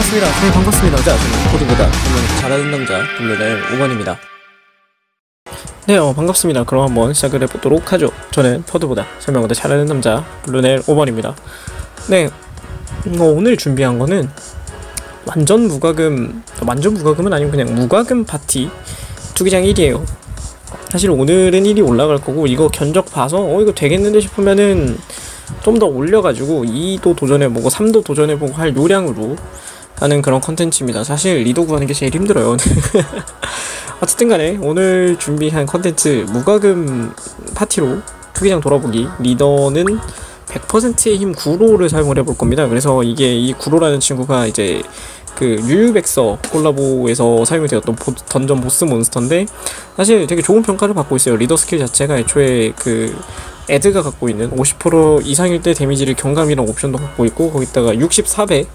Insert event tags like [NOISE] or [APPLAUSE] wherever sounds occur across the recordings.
반갑습니다. 네, 반갑습니다. 자, 저는 코드보다 분명 잘하는 남자, 분류의 5번입니다. 네, 어, 반갑습니다. 그럼 한번 시작을 해보도록 하죠. 저는 포드보다 설명보다 잘하는 남자, 블루넬 5번입니다. 네, 어, 오늘 준비한 거는 완전 무과금, 완전 무과금은 아니고 그냥 무과금 파티 투기장 1이에요. 사실 오늘은 1이 올라갈 거고 이거 견적 봐서 어 이거 되겠는데 싶으면은 좀 더 올려가지고 2도 도전해보고 3도 도전해보고 할 요량으로 하는 그런 컨텐츠입니다. 사실 리더 구하는 게 제일 힘들어요. [LAUGHS] 어쨌든 간에 오늘 준비한 컨텐츠 무과금 파티로 투기장 돌아보기 리더는 100%의 힘 구로를 사용을 해볼 겁니다. 그래서 이게 이 구로라는 친구가 이제 그 유유백서 콜라보에서 사용이 되었던 보, 던전 보스 몬스터인데 사실 되게 좋은 평가를 받고 있어요. 리더 스킬 자체가 애초에 그 에드가 갖고 있는 50% 이상일 때 데미지를 경감이랑 옵션도 갖고 있고 거기다가 64배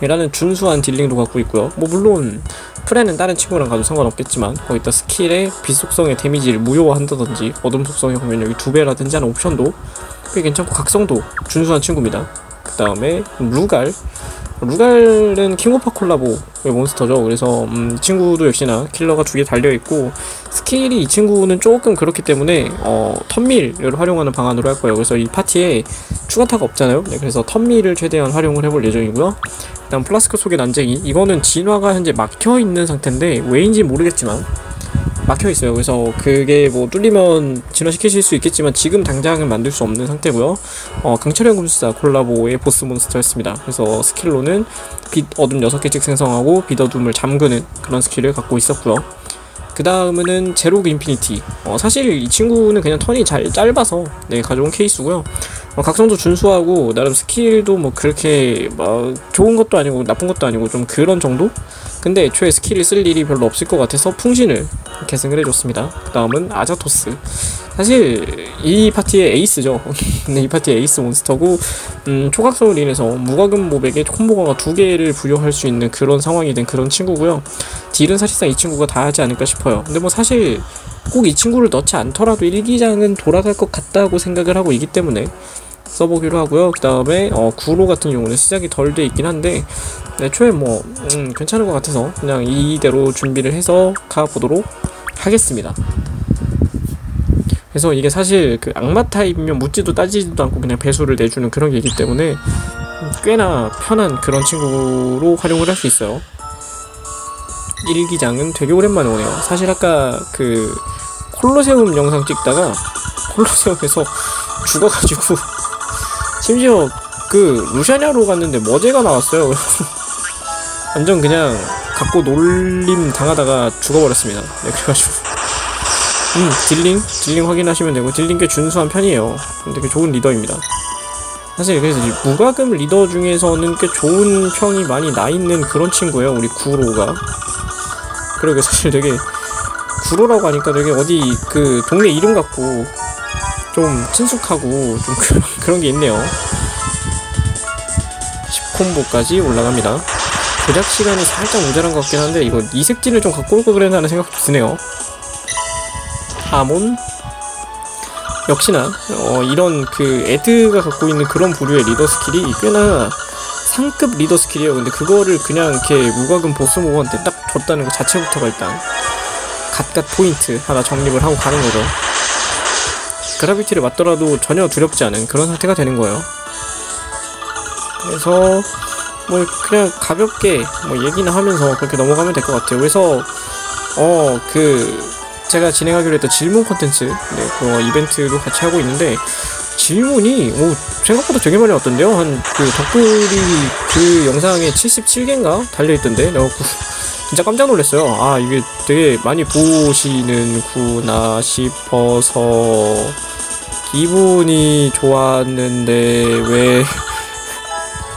이라는 준수한 딜링도 갖고 있고요. 뭐 물론 프레는 다른 친구랑 가도 상관없겠지만 거기다 스킬의 빛 속성의 데미지를 무효화한다든지 어둠 속성의 공격력이 두 배라든지 하는 옵션도 꽤 괜찮고 각성도 준수한 친구입니다. 그 다음에 루갈 루갈은 킹오파 콜라보의 몬스터죠. 그래서 음, 이 친구도 역시나 킬러가 두 개 달려 있고 스킬이 이 친구는 조금 그렇기 때문에 어, 턴밀을 활용하는 방안으로 할 거예요. 그래서 이 파티에 추가타가 없잖아요. 네, 그래서 턴밀을 최대한 활용을 해볼 예정이고요. 일단 플라스크 속의 난쟁이 이거는 진화가 현재 막혀 있는 상태인데 왜인지 모르겠지만 막혀 있어요. 그래서 그게 뭐 뚫리면 진화시키실 수 있겠지만 지금 당장은 만들 수 없는 상태고요. 어, 강철형 금수사 콜라보의 보스 몬스터였습니다. 그래서 스킬로는 빛 어둠 6개씩 생성하고 빛 어둠을 잠그는 그런 스킬을 갖고 있었고요. 그 다음은 제로그 인피니티. 어, 사실 이 친구는 그냥 턴이 잘 짧아서 네, 가져온 케이스고요. 어, 각성도 준수하고 나름 스킬도 뭐 그렇게 뭐 좋은 것도 아니고 나쁜 것도 아니고 좀 그런 정도? 근데 애초에 스킬을 쓸 일이 별로 없을 것 같아서 풍신을 계승을 해줬습니다. 그 다음은 아자토스. 사실 이 파티의 에이스죠. [LAUGHS] 근데 이 파티의 에이스 몬스터고 음, 초각성을 인해서 무과금 모백에 콤보가 두 개를 부여할 수 있는 그런 상황이 된 그런 친구고요. 딜은 사실상 이 친구가 다 하지 않을까 싶어요. 근데 뭐 사실 꼭 이 친구를 넣지 않더라도 일기장은 돌아갈 것 같다고 생각을 하고 있기 때문에 써보기로 하고요. 그 다음에 어, 구로 같은 경우는 시작이 덜 돼 있긴 한데 애초에 뭐 음, 괜찮은 것 같아서 그냥 이대로 준비를 해서 가보도록 하겠습니다. 그래서 이게 사실 그 악마 타입이면 묻지도 따지지도 않고 그냥 배수를 내주는 그런 게이기 때문에 꽤나 편한 그런 친구로 활용을 할 수 있어요. 일기장은 되게 오랜만에 오네요. 사실 아까 그 콜로세움 영상 찍다가 콜로세움에서 [LAUGHS] 죽어가지고 심지어 그 루샤냐로 갔는데 머제가 나왔어요. [LAUGHS] 완전 그냥 갖고 놀림 당하다가 죽어버렸습니다. 네, 그래가지고 음 딜링 딜링 확인하시면 되고 딜링 꽤 준수한 편이에요. 되게 좋은 리더입니다. 사실 그래서 이 무과금 리더 중에서는 꽤 좋은 평이 많이 나 있는 그런 친구예요. 우리 구로가. 그러게 사실 되게 구로라고 하니까 되게 어디 그 동네 이름 같고 좀 친숙하고 좀 그런, [LAUGHS] 게 있네요. 10콤보까지 올라갑니다. 조작 시간이 살짝 모자란 것 같긴 한데 이거 이색진을 좀 갖고 올 걸 그랬나 하는 생각도 드네요. 아몬 역시나 어, 이런 그 에드가 갖고 있는 그런 부류의 리더 스킬이 꽤나 상급 리더 스킬이에요. 근데 그거를 그냥 이렇게 무과금 보스 모브한테 딱 줬다는 것 자체부터가 일단 갓갓 포인트 하나 정립을 하고 가는 거죠. 그라비티를 맞더라도 전혀 두렵지 않은 그런 상태가 되는 거예요. 그래서 뭐 그냥 가볍게 뭐 얘기는 하면서 그렇게 넘어가면 될 것 같아요. 그래서 어 그 제가 진행하기로 했던 질문 콘텐츠 네, 그 이벤트도 같이 하고 있는데 질문이 오 생각보다 되게 많이 왔던데요. 한그 덕글이 그 영상에 77개인가 달려 있던데 내가 진짜 깜짝 놀랐어요. 아 이게 되게 많이 보시는구나 싶어서 기분이 좋았는데 왜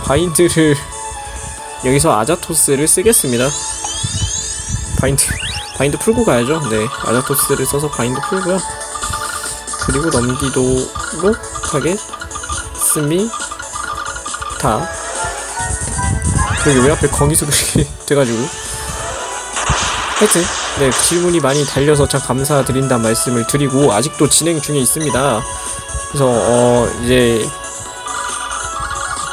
바인드를 여기서 아자토스를 쓰겠습니다. 바인드 바인드 풀고 가야죠. 네 아자토스를 써서 바인드 풀고요. 그리고 넘기도록 하겠습니다. 그리고 왜 앞에 거기서 그렇게 [LAUGHS] 돼가지고 하여튼 네 질문이 많이 달려서 참 감사드린다는 말씀을 드리고 아직도 진행 중에 있습니다. 그래서 어 이제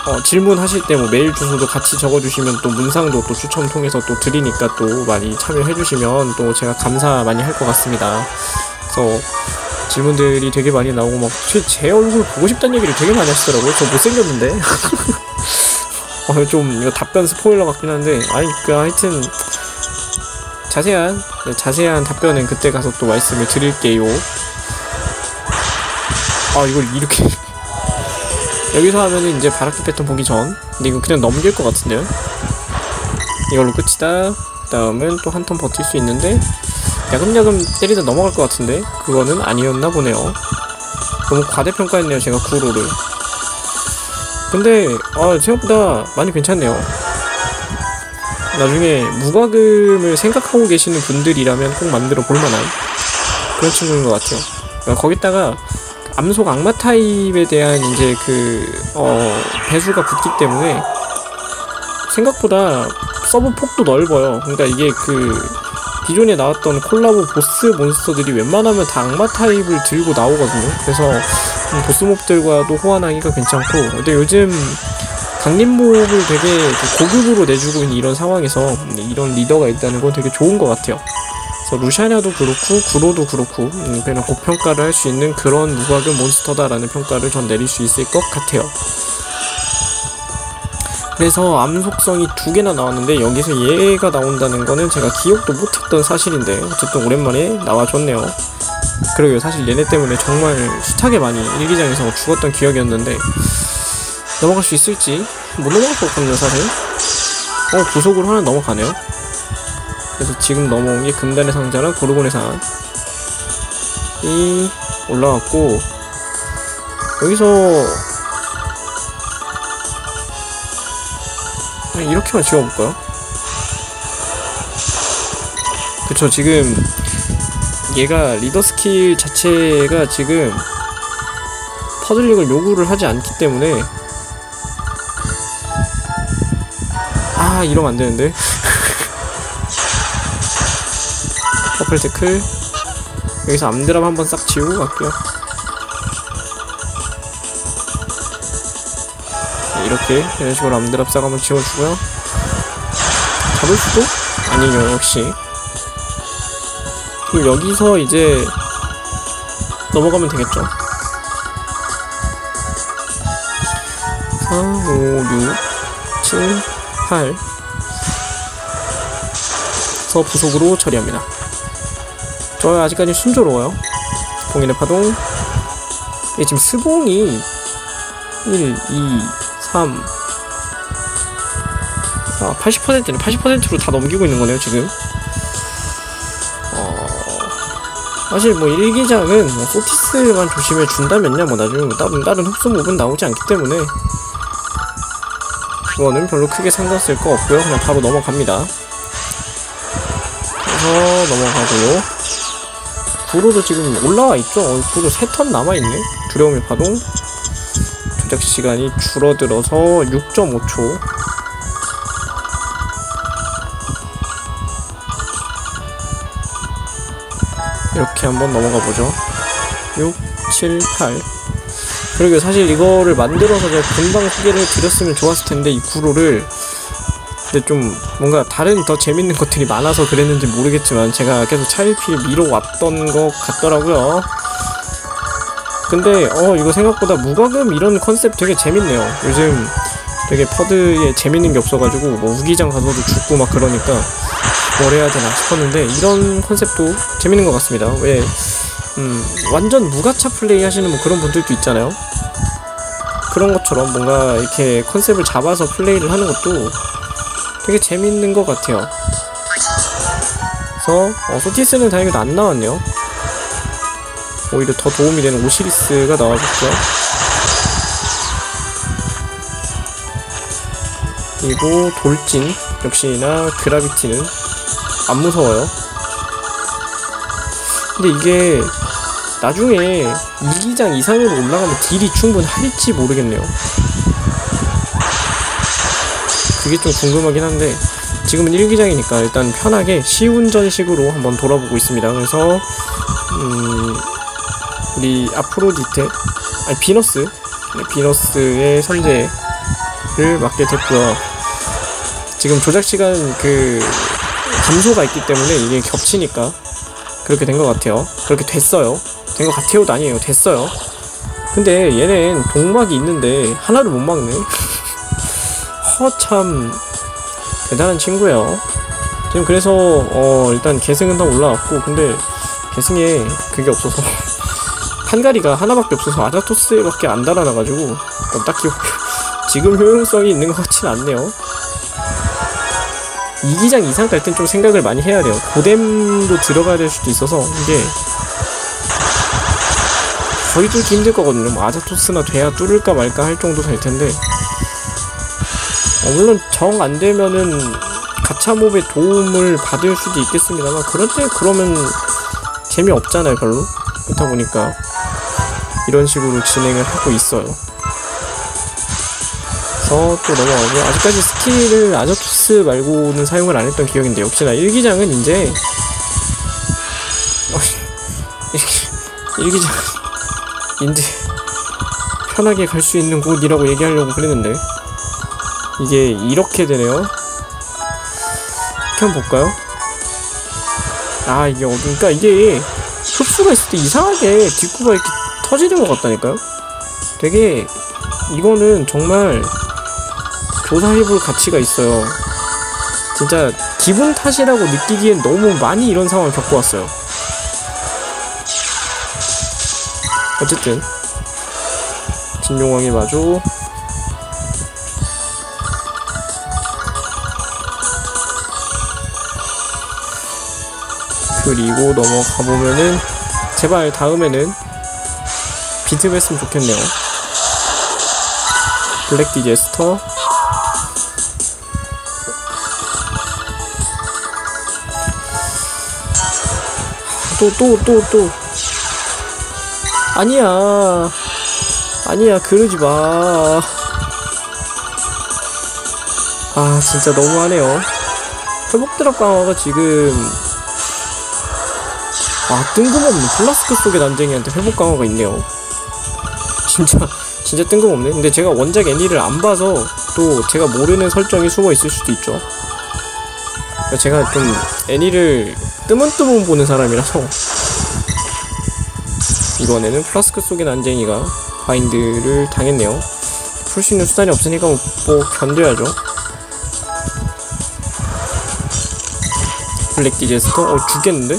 어, 질문하실 때 뭐 메일 주소도 같이 적어주시면 또 문상도 또 추첨 통해서 또 드리니까 또 많이 참여해주시면 또 제가 감사 많이 할 것 같습니다. 그래서 질문들이 되게 많이 나오고 막 제 얼굴 보고 싶다는 얘기를 되게 많이 하시더라고요. 저 못생겼는데. [LAUGHS] 어, 좀 이거 답변 스포일러 같긴 한데 아니 그 하여튼 자세한 네, 자세한 답변은 그때 가서 또 말씀을 드릴게요. 아 이걸 이렇게 [LAUGHS] 여기서 하면은 이제 바라크 패턴 보기 전. 근데 이거 그냥 넘길 것 같은데요? 이걸로 끝이다. 그 다음은 또 한 턴 버틸 수 있는데 야금야금 때리다 넘어갈 것 같은데 그거는 아니었나 보네요. 너무 과대평가했네요 제가 구로를. 근데 아 생각보다 많이 괜찮네요 나중에 무과금을 생각하고 계시는 분들이라면 꼭 만들어 볼만한 그런 친구인 것 같아요 그러니까 거기다가 암속 악마 타입에 대한 이제 그, 어, 배수가 붙기 때문에 생각보다 서브 폭도 넓어요. 그러니까 이게 그, 기존에 나왔던 콜라보 보스 몬스터들이 웬만하면 다 악마 타입을 들고 나오거든요. 그래서 음, 보스 몹들과도 호환하기가 괜찮고, 근데 요즘 강림몹을 되게 고급으로 내주고 있는 이런 상황에서 이런 리더가 있다는 건 되게 좋은 것 같아요. 그래서 루샤냐도 그렇고 구로도 그렇고 음, 그냥 고평가를 할 수 있는 그런 무과금 몬스터다라는 평가를 전 내릴 수 있을 것 같아요. 그래서 암속성이 두 개나 나왔는데 여기서 얘가 나온다는 거는 제가 기억도 못했던 사실인데 어쨌든 오랜만에 나와줬네요. 그리고 사실 얘네 때문에 정말 숱하게 많이 일기장에서 죽었던 기억이었는데 넘어갈 수 있을지 못 넘어갈 것 같거든요 사실. 어 구속으로 하나 넘어가네요. 그래서 지금 넘어온 게 금단의 상자랑 고르곤의 산. 이 올라왔고 여기서 이렇게만 지워볼까요? 그쵸 지금 얘가 리더 스킬 자체가 지금 퍼즐링을 요구를 하지 않기 때문에 아 이러면 안되는데. 퍼플 태클 여기서 암드랍 한번 싹 지우고 갈게요. 네, 이렇게 이런 식으로 암드랍 싹 한번 지워주고요. 잡을 수도? 아니요 역시? 그럼 여기서 이제 넘어가면 되겠죠? 4, 5, 6, 7, 8서 부속으로 처리합니다 저 아직까지 순조로워요. 봉인의 파동. 이게 지금 스봉이 1, 2, 3, 4, 80%는 80%로 다 넘기고 있는 거네요, 지금. 어, 사실 뭐 일기장은 뭐 소티스만 조심해 준다면요, 뭐 나중에 뭐 다른, 다른 흡수 몹은 나오지 않기 때문에 그거는 별로 크게 상관 쓸 거 없고요. 그냥 바로 넘어갑니다. 그래서 넘어가고요. 구로도 지금 올라와 있죠? 어, 구로 3턴 남아있네? 두려움의 파동 조작 시간이 줄어들어서 6.5초 이렇게 한번 넘어가 보죠 6, 7, 8 그리고 사실 이거를 만들어서 제가 금방 소개를 드렸으면 좋았을 텐데 이 구로를 근데 좀 뭔가 다른 더 재밌는 것들이 많아서 그랬는지 모르겠지만 제가 계속 차일피를 미뤄왔던 것 같더라고요. 근데 어 이거 생각보다 무과금 이런 컨셉 되게 재밌네요. 요즘 되게 퍼드에 재밌는 게 없어가지고 뭐 우기장 가서도 죽고 막 그러니까 뭘 해야 되나 싶었는데 이런 컨셉도 재밌는 것 같습니다. 왜 음, 완전 무가차 플레이 하시는 뭐 그런 분들도 있잖아요. 그런 것처럼 뭔가 이렇게 컨셉을 잡아서 플레이를 하는 것도 되게 재밌는 것 같아요. 그래서 어, 소티스는 다행히도 안 나왔네요. 오히려 더 도움이 되는 오시리스가 나와줬죠. 그리고 돌진 역시나 그라비티는 안 무서워요. 근데 이게 나중에 2기장 이상으로 올라가면 딜이 충분할지 모르겠네요. 그게 좀 궁금하긴 한데 지금은 1기장이니까 일단 편하게 시운전식으로 한번 돌아보고 있습니다. 그래서 음 우리 아프로디테 아니 비너스 네, 비너스의 선제 맞게 됐고요. 지금 조작 시간 그 감소가 있기 때문에 이게 겹치니까 그렇게 된 것 같아요. 그렇게 됐어요. 된 것 같아요도 아니에요. 됐어요. 근데 얘는 동막이 있는데 하나를 못 막네. [LAUGHS] 허참 대단한 친구예요. 지금 그래서 어 일단 계승은 다 올라왔고 근데 계승에 그게 없어서 [LAUGHS] 판가리가 하나밖에 없어서 아자토스밖에 안 달아나가지고 어, 딱히 [LAUGHS] 지금 효용성이 있는 것 같진 않네요. 이기장 이상 갈 땐 좀 생각을 많이 해야 돼요. 고뎀도 들어가야 될 수도 있어서 이게 거의 뚫기 힘들 거거든요. 뭐 아자토스나 돼야 뚫을까 말까 할 정도 될 텐데 어, 물론 정 안 되면은 가차몹의 도움을 받을 수도 있겠습니다만 그럴 때 그러면 재미없잖아요 별로 그렇다 보니까 이런 식으로 진행을 하고 있어요 그래서 또 넘어가고 아직까지 스킬을 아저토스 말고는 사용을 안 했던 기억인데 역시나 일기장은 이제 어, 일기장 인제 편하게 갈 수 있는 곳이라고 얘기하려고 그랬는데 이게 이렇게 되네요 이렇게 한번 볼까요? 아 이게 어 그러니까 이게 흡수가 있을 때 이상하게 뒷구가 이렇게 터지는 것 같다니까요? 되게 이거는 정말 조사해볼 가치가 있어요. 진짜 기분 탓이라고 느끼기엔 너무 많이 이런 상황을 겪어왔어요. 어쨌든 진용왕이 마주. 그리고 넘어가 보면은 제발 다음에는 비트 했으면 좋겠네요. 블랙 디제스터 또 또 또 또. 아니야. 아니야. 그러지 마. 아 진짜 너무하네요. 회복 드랍 강화가 지금 아 뜬금없네 플라스크 속의 난쟁이한테 회복 강화가 있네요. 진짜 진짜 뜬금없네. 근데 제가 원작 애니를 안 봐서 또 제가 모르는 설정이 숨어 있을 수도 있죠 제가 좀 애니를 뜨문뜨문 보는 사람이라서 이번에는 플라스크 속의 난쟁이가 바인드를 당했네요 풀 수 있는 수단이 없으니까 뭐, 뭐 견뎌야죠 블랙 디제스터? 어 죽겠는데?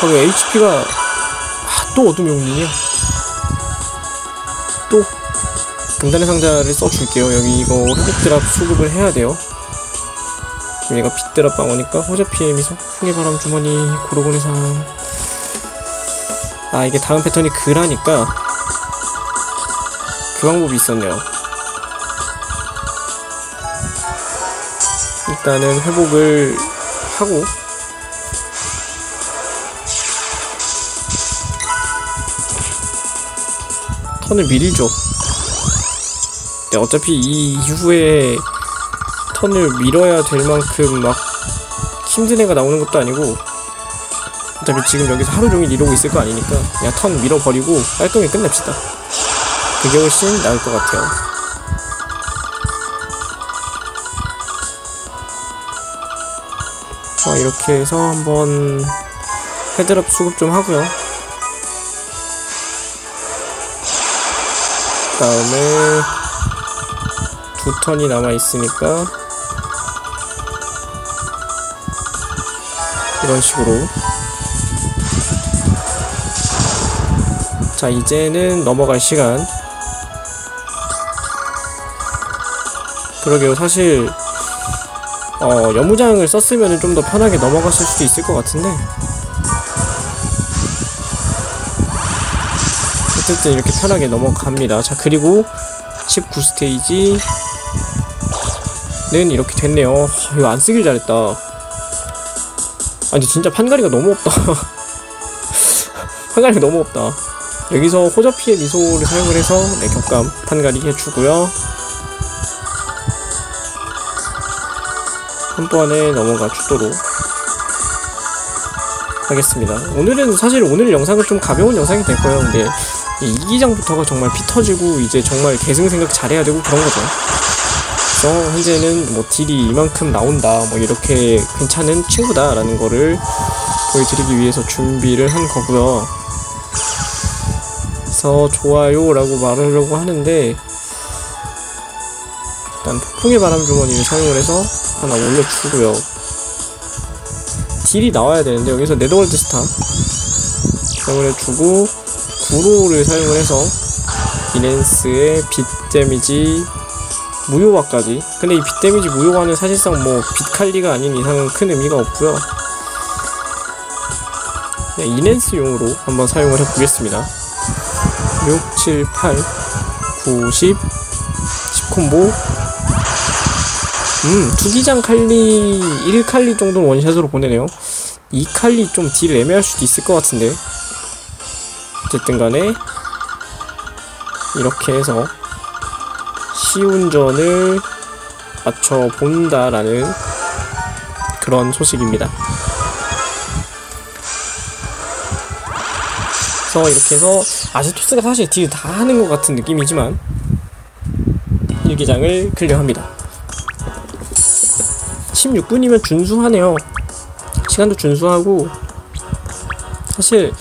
거기 HP가 아, 또 어둠 용lin이야 또 금단의 상자를 써줄게요. 여기 이거 회복 드랍 수급을 해야 돼요. 얘가 빛 드랍 방어니까 호자 피해 미소 풍의 바람 주머니 고로고리 상아 이게 다음 패턴이 그라니까. 그 방법이 있었네요. 일단은 회복을 하고 턴을 미리 줘. 근데 어차피 이 이후에 턴을 밀어야 될 만큼 막 힘든 애가 나오는 것도 아니고 어차피 지금 여기서 하루 종일 이러고 있을 거 아니니까 그냥 턴 밀어버리고 깔끔히 끝냅시다. 그게 훨씬 나을 것 같아요. 자, 이렇게 해서 한번 헤드럽 수급 좀 하고요. 다음에 두 턴이 남아 있으니까 이런 식으로. 자 이제는 넘어갈 시간. 그러게요. 사실 어 여무장을 썼으면 좀 더 편하게 넘어갔을 수도 있을 것 같은데 어쨌든 이렇게 편하게 넘어갑니다. 자, 그리고 19스테이지 는 이렇게 됐네요. 어, 이거 안 쓰길 잘했다. 아니, 진짜 판가리가 너무 없다. [LAUGHS] 판가리가 너무 없다. 여기서 호저피의 미소를 사용을 해서 네, 격감 판가리 해주고요. 한 번에 넘어가 주도록 하겠습니다. 오늘은 사실 오늘 영상은 좀 가벼운 영상이 될 거예요. 근데 이 2기장부터가 정말 피 터지고 이제 정말 계승 생각 잘해야 되고 그런 거죠. 그래서 현재는 뭐 딜이 이만큼 나온다 뭐 이렇게 괜찮은 친구다라는 거를 보여드리기 위해서 준비를 한 거고요. 그래서 좋아요라고 말하려고 하는데 일단 폭풍의 바람 주머니를 사용을 해서 하나 올려주고요. 딜이 나와야 되는데 여기서 네더월드 스타 사용을 해주고 구로를 사용을 해서 이넨스의 빛 데미지 무효화까지. 근데 이 빛 데미지 무효화는 사실상 뭐 빛칼리가 아닌 이상은 큰 의미가 없고요. 그냥 이넨스용으로 한번 사용을 해보겠습니다. 6, 7, 8, 9, 10 10콤보. 음, 투기장 칼리 1칼리 정도는 원샷으로 보내네요. 2칼리 좀 딜 애매할 수도 있을 것 같은데 어쨌든 간에 이렇게 해서 시운전을 맞춰 본다라는 그런 소식입니다. 그래서 이렇게 해서 아제토스가 사실 딜 다 하는 것 같은 느낌이지만 일기장을 클리어합니다. 16분이면 준수하네요. 시간도 준수하고 사실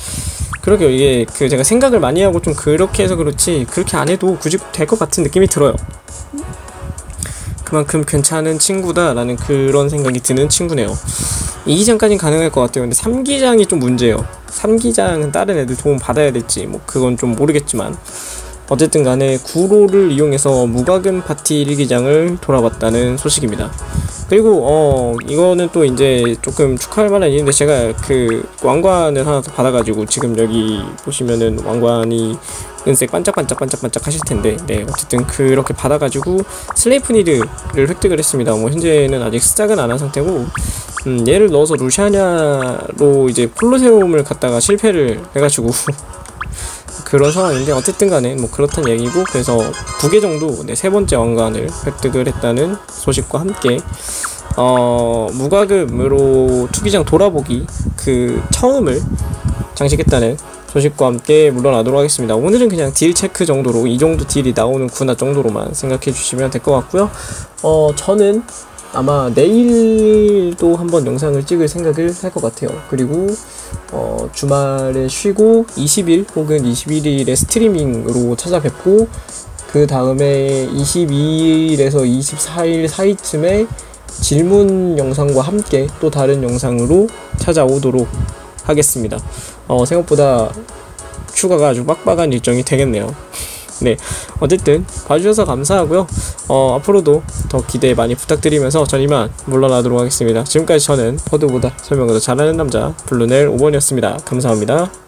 그러게요. 이게 그 제가 생각을 많이 하고 좀 그렇게 해서 그렇지 그렇게 안 해도 굳이 될 것 같은 느낌이 들어요. 그만큼 괜찮은 친구다라는 그런 생각이 드는 친구네요. 2기장까지는 가능할 것 같아요. 근데 3기장이 좀 문제예요. 3기장은 다른 애들 도움 받아야 될지 뭐 그건 좀 모르겠지만 어쨌든 간에 구로를 이용해서 무과금 파티 1기장을 돌아봤다는 소식입니다. 그리고 어 이거는 또 이제 조금 축하할 만한 일인데 제가 그 왕관을 하나 더 받아가지고 지금 여기 보시면은 왕관이 은색 반짝반짝 반짝반짝 하실 텐데 네 어쨌든 그렇게 받아가지고 슬레이프니드를 획득을 했습니다. 뭐 현재는 아직 시작은 안 한 상태고 음 얘를 넣어서 루시아냐로 이제 폴로세움을 갖다가 실패를 해가지고 [LAUGHS] 그런 상황인데 어쨌든 간에 뭐 그렇단 얘기고 그래서 두 개 정도 네, 세 번째 왕관을 획득을 했다는 소식과 함께 어 무과금으로 투기장 돌아보기 그 처음을 장식했다는 소식과 함께 물러나도록 하겠습니다. 오늘은 그냥 딜 체크 정도로 이 정도 딜이 나오는구나 정도로만 생각해 주시면 될 것 같고요. 어 저는 아마 내일도 한번 영상을 찍을 생각을 할 것 같아요. 그리고 어, 주말에 쉬고 20일 혹은 21일에 스트리밍으로 찾아뵙고 그 다음에 22일에서 24일 사이쯤에 질문 영상과 함께 또 다른 영상으로 찾아오도록 하겠습니다. 어, 생각보다 추가가 아주 빡빡한 일정이 되겠네요. 네, 어쨌든 봐주셔서 감사하고요. 어, 앞으로도 더 기대 많이 부탁드리면서 전 이만 물러나도록 하겠습니다. 지금까지 저는 포드보다 설명을 더 잘하는 남자 블루넬 5번이었습니다. 감사합니다.